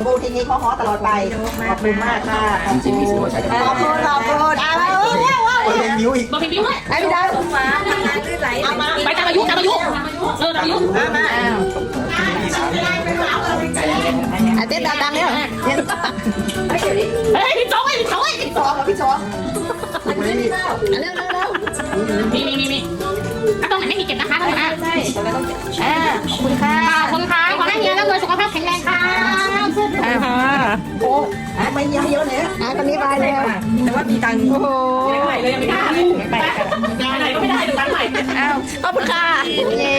โบทีนี้เขาฮอตลอดไป ขอบคุณมากค่ะ ขอบจริงๆมีสิทธิ์ว่าใช้ได้ขอบคุณขอบคุณเอาแล้วเอาแล้วเล่นนิ้วอีกบอกพี่บิ้วเลยไอ้พี่ดาวเอามาไปตามอายุตามอายุเออตามอายุมามาไอ้เต้นดาวดังเนี่ยเฮ้ยพี่โจ๊กเฮ้ยพี่โจ๊กเฮ้ยพี่สองพี่สองเร็วเร็วเร็วมีมีมี อ่าตอนนี้ไปเลยแต่ว่ามีตังค์โอ้โหใหม่เลยยังไม่กล้าเลยไปไหนก็ไม่ได้ดูตั้งใหม่อ้าวขอบคุณค่ะเย้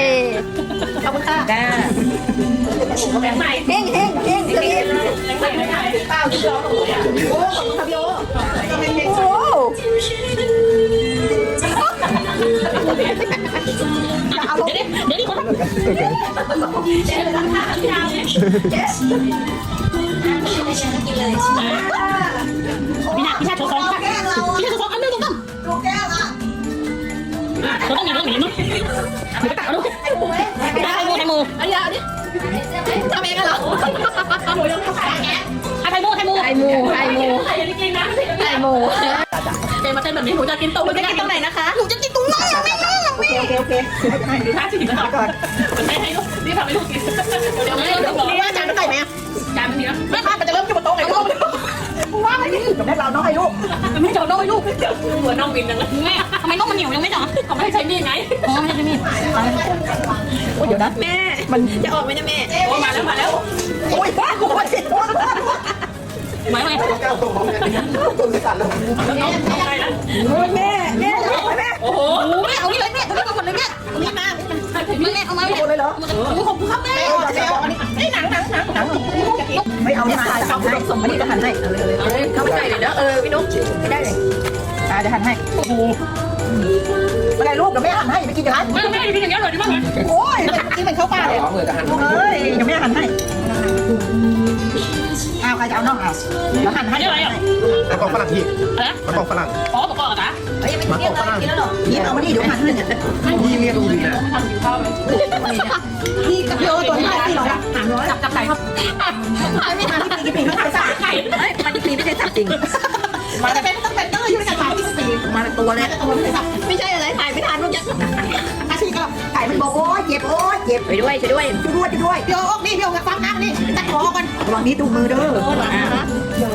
ขอบคุณค่ะจ้าแบงใหม่เฮ้งเฮ้งเฮ้งเฮ้งแบงใหม่ไม่ได้เป้าที่ร้องโอ้ขอบคุณค่โอโอ้เอาเดี๋ยวเดี๋ยวนี่คนเดี๋ยวราคาที่ดาวเนี่ยพี่นาพี่ชาโชว์ฟองค่ะพี่ชาโชว์ฟองอันนึงตรงนั้นลูกแก้วอะเราต้องมีเรื่องหนีมั้งเดี๋ยวไปตักเอาลูกไข่มูไข่มูอันนี้อันนี้ทำเองกันเหรอหนูยังทำไข่มูไข่มูไข่มูไข่มูไข่ยังกินนะไข่มูเจมาเต้นแบบนี้หนูจะกินตรงจะกินตรงไหนนะคะหนูจะกินตรงไหนไม่ไม่ โอ เคโอเคโอเคดูท่าสินะก่อนให้ให้ลูกนี่ทำให้ลูกกินเดี๋ยวไม่เดี๋ยวนี่ว่าจานเท่าไหร่ไหมจานนี้นะไม่พลาดมันจะเริ่มอยู่บนโต๊ะไงลูกว่าไม่ถึงกับแม่เราน้องไอ้ลูกไม่จาะน้องลูกเหมือนน้องวินจังเลยแม่ทำไมน้องมันเหนียวยังไม่เจาะเขาไม่ใช้มีดไงอ๋อไม่ใช้มีดโอ้ยเดี๋ยวนะแม่มันจะออกไหมนะแม่โอ้มาแล้วมาแล้วโอ้ยบ้าโอ้ยเจ็บปวดไม่ไม่ก้าวตรงของเนี่ตัวสั่นแล้วน้องน้องไรนะโอ้ยแม่แม่ โอ้โหแม่เอานี่เลยแม่เอานี่มาหมดเลยแม่นี่มาแม่เอามาโดนเลยเหรอโอ้โหครับแม่ไม่เอาไม่เอาอันนี้ไอ้หนังหนังหนังหนังไม่เอาเนี่ยถ่ายเอาให้ส่งมานี่จะหันให้เอาเลยเอาเลยเข้าใจเลยนะเออพี่นุ๊กไม่ได้เลยอ่าจะหันให้โอ้โหไม่ได้ลูกเดี๋ยวแม่หันให้ไม่กินจะร้านแม่แม่กินอย่างเงี้ยอร่อยดีมากเลยโอ้ยกินเป็นข้าวปลาเลยสองมือจะหันเฮ้ยเดี๋ยวแม่หันให้ อ้าวใครจะเอาน้องเอาเดี๋ยวหันให้นี่อะไรอะ แล้วกองฝรั่งที่อะไรแล้วกองฝรั่งอ๋อบอกก่อนนะเฮ้ยไม่กินแล้วกินแล้วหรอนี่เอามานี่เดี๋ยวหันให้พี่เรียกดูดีนะทำกินข้าวเลยนี่กับพี่โอตัวนี้สี่ร้อยหางร้อยจับจับไข่ครับขายไม่ทันที่ปีกี่ปีไม่ขายสามไข่เฮ้ยมันคลีไม่ใช่สับจริงมาแต่เป็นต้องเป็นเตอร์อยู่ในกระเป๋าที่สี่มาเป็นตัวเลยตัวไม่ใช่ไม่ใช่อะไรถ่ายไม่ทันลูกจะอาชีพก็ขายมันบอกโอ้ยเจ็บโอ้ยเจ็บไปด้วยไปด้วยช่วยด้วยช่วยด้วยพี่โอ๊ กนี่พี่โอ๊กฟังน้ำนี่ตัดคอกันระวังนี้ถูกมือเด้อ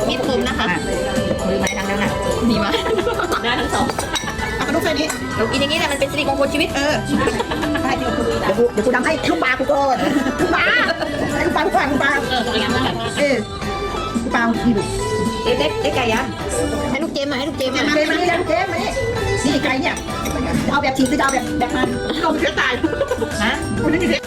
มีดคมนะคะมือไม้ทางนั้นน่ะดีมากได้ทั้งสองเอากระดูกเส้นนี้เรากินอย่างนี้แหละมันเป็นสิริมงคลชีวิตเออให้เดี๋ยวกูเดี๋ยวกูเดี๋ยวกูทำให้ลูกปลากูก่อนลูกปลาลูกปลาลูกปลาลูกปลาเอออย่างนั้นเออลูกปลานี่ดูเด็กเด็กเด็กไก่ยังให้ลูกเจมมาให้ลูกเจมเจมามมานี่แล้วเจมมานี่นี่ไก่เนี่ยเอาแบบฉีกหรือจะเอาแบบแบบมันเราไม่เสียตายฮะคุณนี่